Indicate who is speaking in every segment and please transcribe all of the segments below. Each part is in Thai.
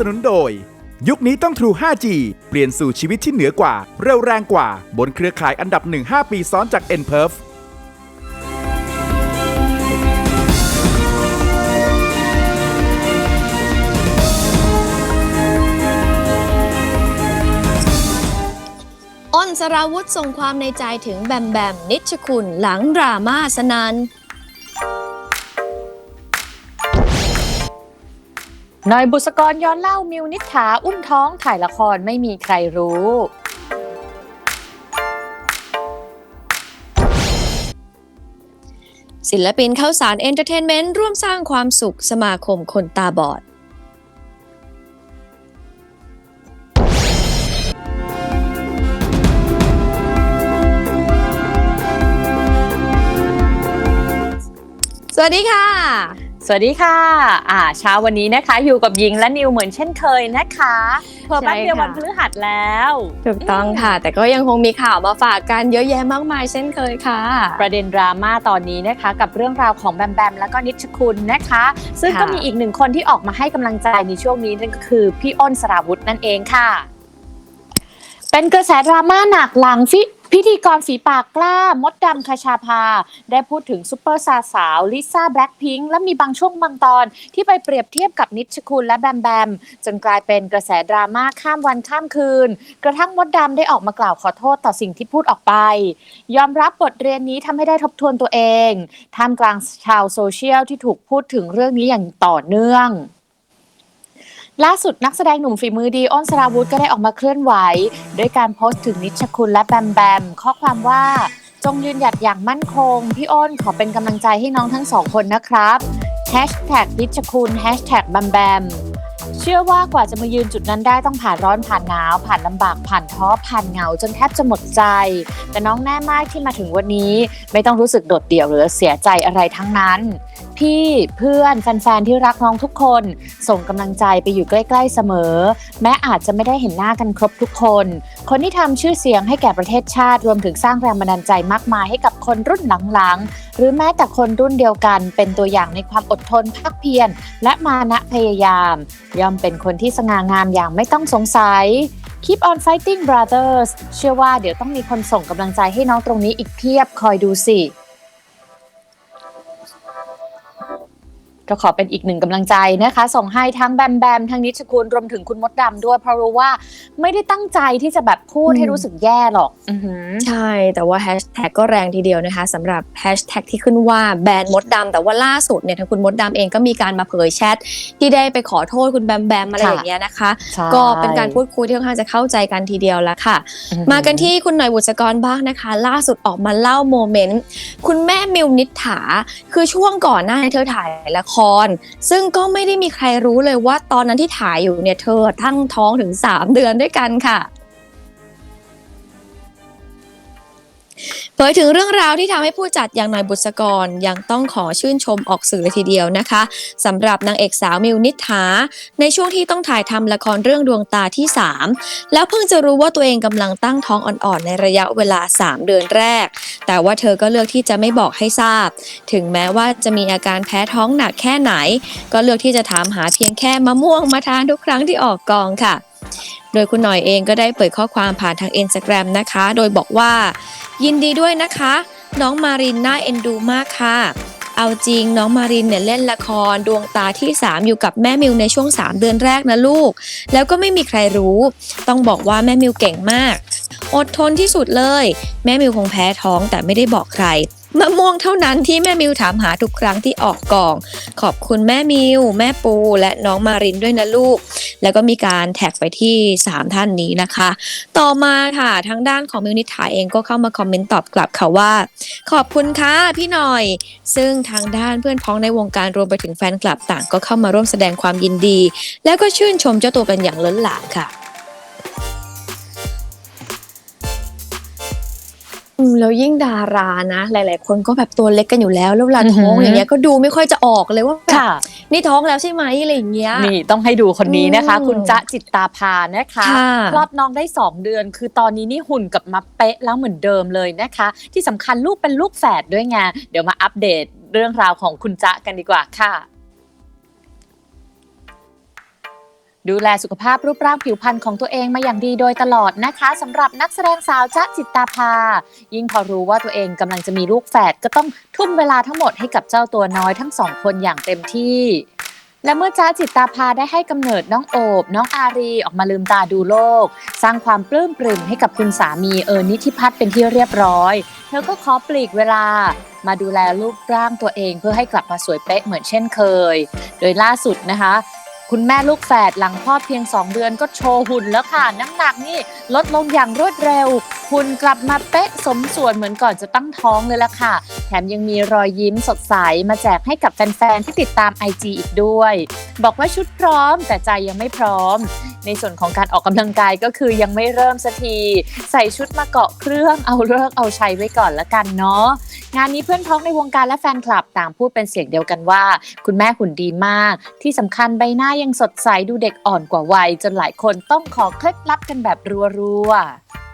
Speaker 1: สนุนโดย ยุคนี้ต้อง True 5G เปลี่ยนสู่ชีวิตที่เหนือกว่า เร็วแรงกว่า บนเครือข่ายอันดับ 1 5 ปีซ้อนจาก n p e r f
Speaker 2: อ้นสราวุธส่งความในใจถึงแบมแบมนิชคุณหลังดราม่าสนาน
Speaker 3: น่อยบุษกรย้อนเล่ามิวนิษฐาอุ้มท้องถ่ายละครไม่มีใครรู้
Speaker 2: ศิลปินเข้าสารเอนเตอร์เทนเมนต์ร่วมสร้างความสุขสมาคมคนตาบอดสวัสดีค่ะ
Speaker 3: สวัสดีค่ะอ่าเช้าวันนี้นะคะ อยู่กับหญิงและนิวเหมือนเช่นเคยนะคะเพอแป๊บเดียว
Speaker 2: ใช่ค่ะ
Speaker 3: วันพฤหัสแล้ว
Speaker 2: ถูกต้องค่ะ แต่ก็ยังคงมีข่าวมาฝากกันเยอะแยะมากมายเช่นเคยค่ะ
Speaker 3: ประเด็นดราม่าตอนนี้นะคะ กับเรื่องราวของแบมแบมแล้วก็นิชคุณนะคะ ซึ่ง
Speaker 2: ค่ะ
Speaker 3: ก็มีอีกหนึ่งคนที่ออกมาให้กำลังใจในช่วงนี้นั่นก็คือพี่อ้นสราวุธนั่นเองค่ะ เป็นกระแสดราม่าหนักหลังฟิ พิธีกรฝีปากกล้ามดดำคชาภา ได้พูดถึงซุปเปอร์สาสาวลิซ่าแบล็คพิงค์และมีบางช่วงบางตอน ที่ไปเปรียบเทียบกับนิชคุณและแบมแบม จนกลายเป็นกระแสดราม่าข้ามวันข้ามคืน กระทั่งมดดำได้ออกมากล่าวขอโทษต่อสิ่งที่พูดออกไป ยอมรับบทเรียนนี้ทำให้ได้ทบทวนตัวเองท่ามกลางชาวโซเชียลที่ถูกพูดถึงเรื่องนี้อย่างต่อเนื่อง ล่าสุดนักแสดงหนุ่มฝีมือดีอ้นสราวุธก็ได้ออกมาเคลื่อนไหว ด้วยการโพสต์ถึงนิชคุณและแบมแบม ข้อความว่าจงยืนหยัดอย่างมั่นคง พี่อ้นขอเป็นกำลังใจให้น้องทั้งสองคนนะครับแฮชแท็กนิชคุณแฮชแท็กแบมแบมเชื่อว่ากว่าจะมายืนจุดนั้นได้ต้องผ่านร้อนผ่านหนาว ผ่านลำบากผ่านท้อผ่านเหงา จนแทบจะหมดใจ แต่น้องแน่มากที่มาถึงวันนี้ ไม่ต้องรู้สึกโดดเดี่ยวหรือเสียใจอะไรทั้งนั้น พี่เพื่อนแฟนๆที่รักน้องทุกคน ส่งกำลังใจไปอยู่ใกล้ๆเสมอ แม้อาจจะไม่ได้เห็นหน้ากันครบทุกคน คนที่ทำชื่อเสียงให้แก่ประเทศชาติรวมถึงสร้างแรงบันดาลใจมากมายให้กับคนรุ่นหลังๆ หรือแม้แต่คนรุ่นเดียวกันเป็นตัวอย่างในความอดทนภาคเพียรและมานะพยายาม ย่อมเป็นคนที่สง่างามอย่างไม่ต้องสงสัย Keep on fighting brothers เชื่อว่าเดี๋ยวต้องมีคนส่งกำลังใจให้น้องตรงนี้อีกเพียบคอยดูสิ ก็ขอเป็นอีกหนึ่งกำลังใจนะคะ ส่งให้ทั้งแบมแบมทั้งนิชคุณรวมถึงคุณมดดำด้วย เพราะรู้ว่าไม่ได้ตั้งใจที่จะแบบพูด
Speaker 2: อืม
Speaker 3: ให้รู้สึกแย่หรอกอือหือ
Speaker 2: ใช่ แต่ว่าแฮชแท็กก็แรงทีเดียวนะคะสำหรับแฮชแท็กที่ขึ้นว่าแบนมดดำแต่ว่าล่าสุดเนี่ยทางคุณมดดำเองก็มีการมาเผยแชทที่ได้ไปขอโทษคุณแบมแบมอะไร
Speaker 3: ค่ะ
Speaker 2: อย่างเงี้ยนะคะ
Speaker 3: ใช่
Speaker 2: ก็เป็นการพูดคุยที่ค่อนข้างจะเข้าใจกันทีเดียวแล้วค่ะ
Speaker 3: อือหือ
Speaker 2: มากันที่คุณหน่อยบุษกรบ้างนะคะ ล่าสุดออกมาเล่าโมเมนต์คุณแม่มิวนิษฐาคือช่วงก่อนหน้านี้เธอถ่ายละครซึ่งก็ไม่ได้มีใครรู้เลยว่าตอนนั้นที่ถ่ายอยู่เนี่ยเธอทั้งท้องถึง 3 เดือนด้วยกันค่ะ เผยถึงเรื่องราวที่ทำให้ผู้จัดอย่างน่อยบุษกรยังต้องขอชื่นชมออกสื่อเลยทีเดียวนะคะสำหรับนางเอกสาวมิวนิษฐา ในช่วงที่ต้องถ่ายทำละครเรื่องดวงตาที่ 3 แล้วเพิ่งจะรู้ว่าตัวเองกำลังตั้งท้องอ่อนๆ ในระยะเวลา 3 เดือนแรก แต่ว่าเธอก็เลือกที่จะไม่บอกให้ทราบ ถึงแม้ว่าจะมีอาการแพ้ท้องหนักแค่ไหน ก็เลือกที่จะถามหาเพียงแค่มะม่วงมาทานทุกครั้งที่ออกกองค่ะ โดยคุณหน่อยเองก็ได้เปิดข้อความผ่านทาง Instagram นะคะ โดยบอกว่า ยินดีด้วยนะคะ น้องมารินน่าเอ็นดูมากค่ะ เอาจริงน้องมารินเนี่ยเล่นละครดวงตาที่ 3 อยู่กับแม่มิวในช่วง 3 เดือนแรกนะลูก แล้วก็ไม่มีใครรู้ ต้องบอกว่าแม่มิวเก่งมาก อดทนที่สุดเลย แม่มิวคงแพ้ท้องแต่ไม่ได้บอกใคร มะม่วงเท่านั้นที่แม่มิวถามหาทุกครั้งที่ออกกอง ขอบคุณแม่มิว แม่ปูและน้องมารินด้วยนะลูก แล้วก็มีการแท็กไปที่ 3 ท่านนี้นะคะ ต่อมาค่ะทางด้านของมิวนิษฐาเองก็เข้ามาคอมเมนต์ตอบกลับค่ะว่า ขอบคุณค่ะพี่หน่อย ซึ่งทางด้านเพื่อนพ้องในวงการรวมไปถึงแฟนคลับต่างก็เข้ามาร่วมแสดงความยินดี แล้วก็ชื่นชมเจ้าตัวเป็นอย่างล้นหลามค่ะ แล้วยิ่งดารานะ หลาย ๆ คนก็แบบตัวเล็กกันอยู่แล้ว แล้วเวลาท้อง
Speaker 3: อือหือ
Speaker 2: อย่างเงี้ยก็ดูไม่ค่อยจะออกเลยว่าแบบ
Speaker 3: ค่ะ
Speaker 2: นี่ท้องแล้วใช่ไหมอะไรอย่างเงี้ย
Speaker 3: นี่ต้องให้ดูคนนี้นะคะ
Speaker 2: อืม
Speaker 3: คุณจ๊ะจิตตาภานะคะ
Speaker 2: ค่ะ
Speaker 3: คลอดน้องได้ 2 เดือน คือตอนนี้นี่หุ่นกลับมาเป๊ะแล้วเหมือนเดิมเลยนะคะ ที่สำคัญลูกเป็นลูกแฝดด้วยไงเดี๋ยวมาอัปเดตเรื่องราวของคุณจ๊ะกันดีกว่าค่ะ ดูแลสุขภาพรูปร่างผิวพรรณของตัวเองมาอย่างดีโดยตลอดนะคะสำหรับนักแสดงสาวจ๊ะจิตตาภา ยิ่งพอรู้ว่าตัวเองกำลังจะมีลูกแฝดก็ต้องทุ่มเวลาทั้งหมดให้กับเจ้าตัวน้อยทั้งสองคนอย่างเต็มที่ และเมื่อจ้าจิตตาภาได้ให้กำเนิดน้องโอบน้องอารีออกมาลืมตาดูโลก สร้างความปลื้มปริ่มให้กับคุณสามีเอิญนิธิพัฒน์เป็นที่เรียบร้อย เธอก็ขอปลีกเวลามาดูแลรูปร่างตัวเองเพื่อให้กลับมาสวยเป๊ะเหมือนเช่นเคย โดยล่าสุดนะคะ คุณแม่ลูกแฝดหลังคลอดเพียง 2 เดือนก็โชว์หุ่นแล้วค่ะ น้ำหนักนี่ลดลงอย่างรวดเร็ว หุ่นกลับมาเป๊ะสมส่วนเหมือนก่อนจะตั้งท้องเลยล่ะค่ะ แถมยังมีรอยยิ้มสดใสมาแจกให้กับแฟนๆ ที่ติดตาม IG อีกด้วย บอกว่าชุดพร้อมแต่ใจยังไม่พร้อม ในส่วนของการออกกำลังกายก็คือยังไม่เริ่มสักที ใส่ชุดมาเกาะเครื่องเอาเลิกเอาใชัยไว้ก่อนละกันเนาะ งานนี้เพื่อนพ้องในวงการและแฟนคลับต่างพูดเป็นเสียงเดียวกันว่า คุณแม่หุ่นดีมาก ที่สำคัญใบหน้ายังสดใสดูเด็กอ่อนกว่าวัย จนหลายคนต้องขอเคล็ดลับกันแบบรัวๆ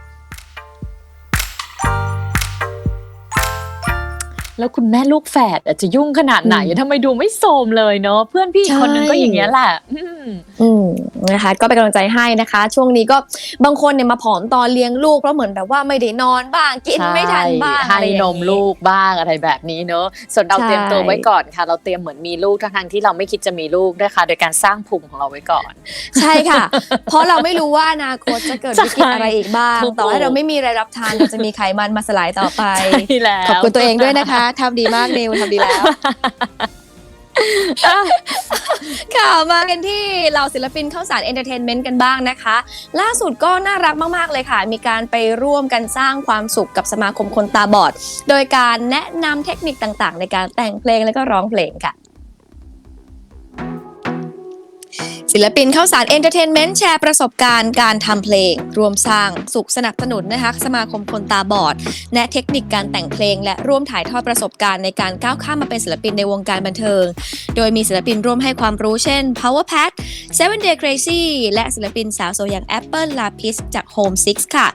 Speaker 3: แล้วคุณแม่ลูกแฝดอะจะยุ่งขนาดไหน
Speaker 2: อืม
Speaker 3: ทำไมดูไม่โสมเลยเนาะเพื่อนพี่อีกคนนึงก็อย่างเงี้ยแหละอืม
Speaker 2: อืมนะคะก็เป็นกำลังใจให้นะคะ ช่วงนี้ก็บางคนเนี่ยมาผอมตอนเลี้ยงลูกเพราะเหมือนแบบว่าไม่ได้นอนบ้างกินไม่ทันบ้าง
Speaker 3: ใช่
Speaker 2: อะไร
Speaker 3: ให้
Speaker 2: อย่าง
Speaker 3: น
Speaker 2: นี้
Speaker 3: มลูกบ้างอะไรแบบนี้เนอะส่วนเรา
Speaker 2: ใช่
Speaker 3: เตรียมตัวไว้ก่อนค่ะ เราเตรียมเหมือนมีลูกทั้งๆที่เราไม่คิดจะมีลูกนะคะโดยการสร้างภูมิของเราไว้ก่อน
Speaker 2: ใช่ค่ะ เพราะเราไม่รู้ว่าอนาคตจะเกิดวิกฤตอะไรอีกบ้าง
Speaker 3: ถูก
Speaker 2: ต่อให้เราไม่มีอะไรรับทานเราจะมีไขมันมาสลายต่อไป
Speaker 3: ใช่แล้ว
Speaker 2: ขอบคุณตัวเองด้วยนะคะทำดีมากนิวทำดีแล้ว ค่ะมากันที่เหล่าศิลปินเข้าสารเอนเตอร์เทนเมนต์กันบ้างนะคะ ล่าสุดก็น่ารักมากๆเลยค่ะ มีการไปร่วมกันสร้างความสุขกับสมาคมคนตาบอด โดยการแนะนำเทคนิคต่างๆ ในการแต่งเพลงและก็ร้องเพลงค่ะ ศิลปินเข้าสารเอนเตอร์เทนเมนต์แชร์ประสบการณ์การทำเพลง รวมสร้างสุขสนับสนุนนะคะสมาคมคนตาบอด แนะเทคนิคการแต่งเพลง และร่วมถ่ายทอดประสบการณ์ในการก้าวข้ามมาเป็นศิลปินในวงการบันเทิง โดยมีศิลปินร่วมให้ความรู้เช่น Power Pat Seven Day Crazy และศิลปินสาวโซอย่าง Apple Lapis จาก Home Six ค่ะ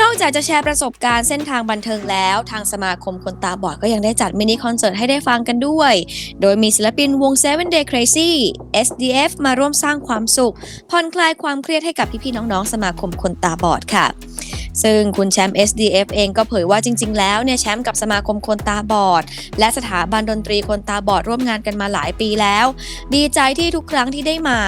Speaker 2: นอกจากจะแชร์ประสบการณ์เส้นทางบันเทิงแล้ว ทางสมาคมคนตาบอดก็ยังได้จัดมินิคอนเสิร์ตให้ได้ฟังกันด้วย โดยมีศิลปินวง Seven Day Crazy SDF มาร่วมสร้างความสุขผ่อนคลายความเครียดให้กับพี่ๆน้องๆ สมาคมคนตาบอดค่ะซึ่งคุณแชมป์ SDF เองก็เผยว่าจริง ๆ แล้วเนี่ยแชมป์กับสมาคมคนตาบอด และสถาบันดนตรีคนตาบอดร่วมงานกันมาหลายปีแล้ว ดีใจที่ทุกครั้งที่ได้มา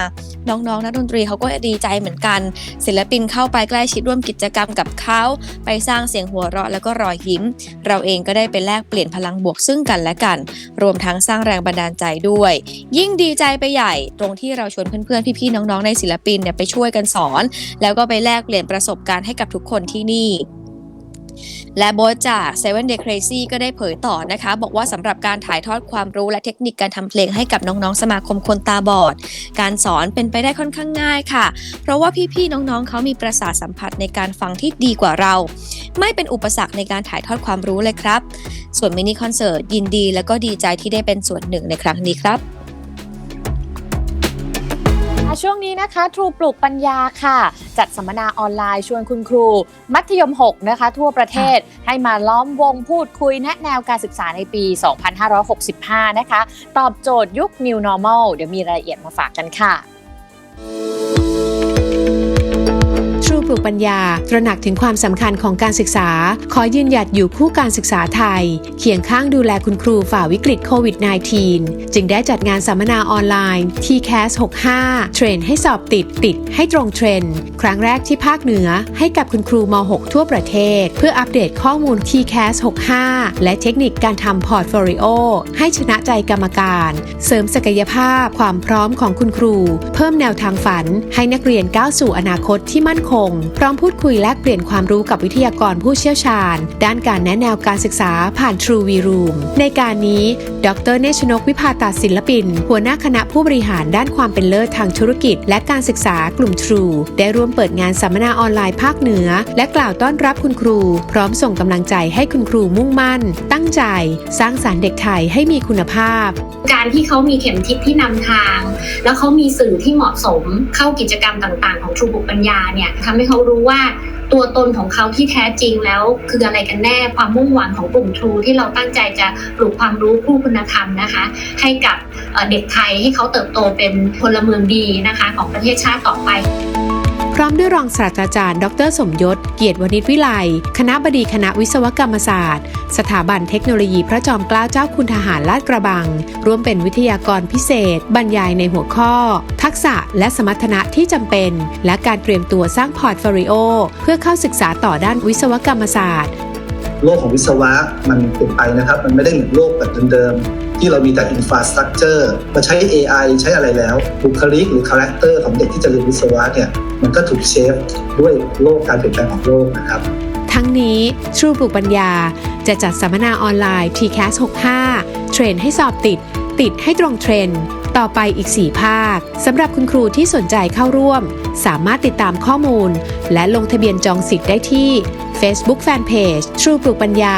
Speaker 2: น้องๆนักดนตรีเขาก็ดีใจเหมือนกัน ศิลปินเข้าไปใกล้ชิดร่วมกิจกรรมกับเขาไปสร้างเสียงหัวเราะแล้วก็รอยยิ้ม เราเองก็ได้ไปแลกเปลี่ยนพลังบวกซึ่งกันและกัน รวมทั้งสร้างแรงบันดาลใจด้วย ยิ่งดีใจไปใหญ่ ตรงที่เราชวนเพื่อนๆพี่ๆน้องๆในศิลปินเนี่ยไปช่วยกันสอน แล้วก็ไปแลกเปลี่ยนประสบการณ์ให้กับทุกคนที่นี่ และโบทจาก Seven Day Crazy ก็ได้เผยต่อนะคะ บอกว่าสำหรับการถ่ายทอดความรู้และเทคนิคการทำเพลงให้กับน้องๆ สมาคมคนตาบอด การสอนเป็นไปได้ค่อนข้างง่ายค่ะ เพราะว่าพี่ๆ น้องๆ เขามีประสาทสัมผัสในการฟังที่ดีกว่าเรา ไม่เป็นอุปสรรคในการถ่ายทอดความรู้เลยครับ ส่วนมินิคอนเสิร์ตยินดีและก็ดีใจที่ได้เป็นส่วนหนึ่งในครั้งนี้ครับ
Speaker 3: ช่วงนี้นะคะทรูปลูกปัญญาค่ะ จัดสัมมนาออนไลน์ชวนคุณครู มัธยม 6 นะคะ ทั่วประเทศให้มาล้อมวงพูดคุยแนะแนวการศึกษาในปี 2565 นะคะ ตอบโจทย์ยุค New Normal เดี๋ยวมีรายละเอียดมาฝากกันค่ะ
Speaker 4: ทรูป ลูกปัญญา ตระหนักถึงความสำคัญของการศึกษา ขอยืนหยัดอยู่คู่การศึกษาไทย เคียงข้างดูแลคุณครูฝ่าวิกฤตโควิด -19 จึงได้จัดงานสัมมนาออนไลน์ TCAS 65 เทรนให้สอบติดติดให้ตรงเทรนด์ครั้งแรกที่ภาคเหนือให้กับคุณครูม .6 ทั่วประเทศ เพื่ออัปเดตข้อมูล TCAS 65 และเทคนิคการทำพอร์ตโฟลิโอให้ชนะใจกรรมการ เสริมศักยภาพความพร้อมของคุณครู เพิ่มแนวทางฝันให้นักเรียนก้าวสู่อนาคตที่มั่นคงพร้อมพูดคุยแลกเปลี่ยนความรู้กับวิทยากรผู้เชี่ยวชาญ ด้านการแนะแนวการศึกษาผ่าน True V Room ในการนี้ ดรเนชนกวิภาตาศิลปิน หัวหน้าคณะผู้บริหารด้านความเป็นเลิศทางธุรกิจ และการศึกษากลุ่ม True ได้ร่วมเปิดงานสัมมนาออนไลน์ภาคเหนือ และกล่าวต้อนรับคุณครู พร้อมส่งกำลังใจให้คุณครูมุ่งมั่น ตั้งใจ สร้างสารรค์เด็กไทยให้มีคุณภาพ
Speaker 5: การที่เขามีเข็มทิศที่นำทาง แล้วเขามีสื่อที่เหมาะสมเข้ากิจกรรมต่าง ๆ ของทรูบุปัญญาเนี่ยทำให้เขารู้ว่าตัวตนของเขาที่แท้จริงแล้ว คืออะไรกันแน่ความมุ่งหวังของกลุ่มทรูที่เราตั้งใจจะปลูกความรู้คู่คุณธรรมนะคะ ให้กับเด็กไทยให้เขาเติบโตเป็นพลเมืองดีนะคะ ของประเทศชาติต่อไป
Speaker 4: พร้อมด้วยรองศาสตราจารย์ ดร สมยศ เกียรติวณิชวิไล คณะบดีคณะวิศวกรรมศาสตร์ สถาบันเทคโนโลยีพระจอมเกล้าเจ้าคุณทหารลาดกระบัง ร่วมเป็นวิทยากรพิเศษ บรรยายในหัวข้อ ทักษะและสมรรถนะที่จำเป็น และการเตรียมตัวสร้างพอร์ตโฟลิโอเพื่อเข้าศึกษาต่อด้านวิศวกรรมศาสตร์
Speaker 6: โลกของวิศวะมันเปลี่ยนไปนะครับ มันไม่ได้เหมือนโลกแบบเดิม ที่เรามีแต่อินฟ a าสตรักเจอร์มาใช้ AI ใช้อะไรแล้วบุคลิกหรือคาแรคเตอร์ของเด็กที่จะเรียนวิศวะเนี่ยมันก็ถูกเชฟด้วยโลกการเปลี่ยนแปลงของโลกนะครับ
Speaker 4: ทั้งนี้ True ปลูกปัญญาจะจัดสัมมนาออนไลน์ TCAS 65 เทรนให้สอบติด ติดให้ตรงเทรนต่อไปอีก 4 ภาค สำหรับคุณครูที่สนใจเข้าร่วม สามารถติดตามข้อมูล และลงทะเบียนจองสิทธิ์ได้ที่ Facebook Fanpage True ปลูกปัญญา